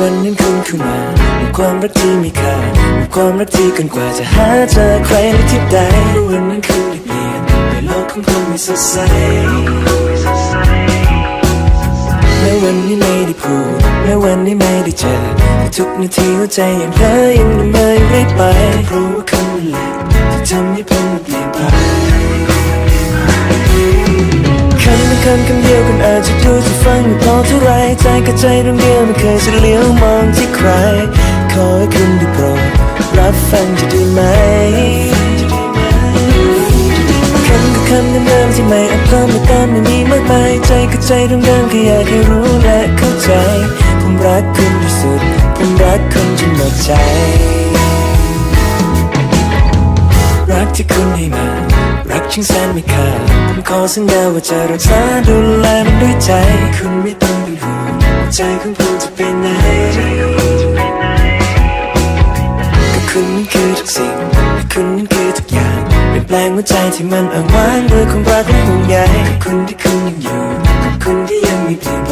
วันนั้นคุณเข้ามาความรักที่มีค่าความรักที่เกินกว่าจะหาเจอใครในทิพย์ใดวันนั้นคุณได้เปลี่ยนในโลกของผมไม่สดใสแม้วันนี้ไม่ได้พูดแม้วันนี้ไม่ได้เจอแต่ทุกนาทีหัวใจยังเพลอยังละเมอยังรีบไปเพราะว่าคำนั้นแหละที่ทำให้ผมเปลี่ยนไป คำไม่คำคำเดียวกันอาจจะดูจะฟังไม่พอเท่าไรใจกับใจดวงเดียวไม่เคยจะเลี้ยวมองที่ใคร ขอให้คุณได้โปรดรับฟังจะได้ไหมคำกับคำเดิมๆที่ไม่อาจเพิ่มไม่เติมไม่มีมากมายใจกับใจดวงเดิมแค่อยากให้รู้และเข้าใจ ผมรักคุณที่สุด ผมรักคุณจนหมดใจ รักที่คุณให้มา รักชิงแสนไม่ค่าผมขอสัญญาว่าจะรักษาดูแลมันด้วยใจ คุณไม่ต้องเป็นห่วงใจของผมจะไปไหนก็คุณนั้นคือทุกสิ่งและคุณนั้นคือทุกอย่างเปลี่ยนแปลงหัวใจที่มันอ่างว้างด้วยความรักและห่วงใยขอบคุณที่คุณยังอยู่ขอบคุณที่ยังม่เปลี่ยนไป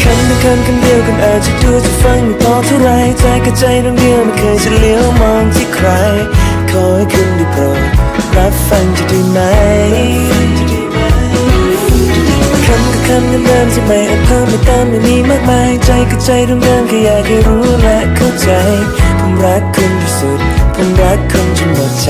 คำเป็นคำคำเดียวกันอาจจะดูจะฟังไม่พอเท่าไรใจกับใจดวงเดียวไม่เคยจะเลี้ยวมองที่ใคร ขอให้คุณได้โปรดรับฟังจะได้ไหมคำกับคำเดิมๆที่ไม่อาจเพิ่มไม่เติมไม่มีมากมาย ใจกับใจเดิมๆแค่อยากให้รู้และเข้าใจ ผมรักคุณที่สุด ผมรักคุณจนหมดใจ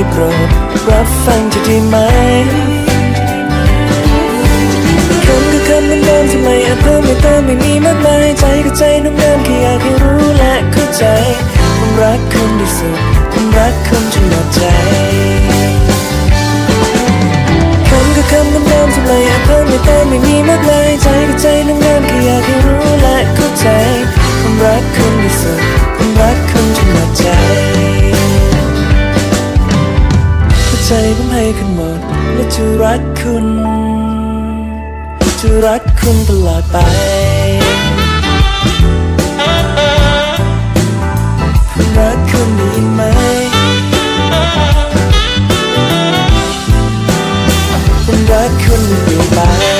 ได้โปรดรับฟังจะด้ไหมคำกับคำเดิมๆที่ไมอาจเพิ่มไม่เติมไม่มีมากมายใจกับใจดวงเดิมแค่อยากให้รู้และเข้าใจผมรักคุณที่สุดผมรักคุณจนหมดใจคำกับคำเดิมๆที่ไมอาจเพิ่มไม่เติมไม่มีมากมายใจ ใจผมให้คุณหมด และจะรักคุณ จะรักคุณตลอดไปผมรักคุณดีไหมผมรักคุณอยู่ไป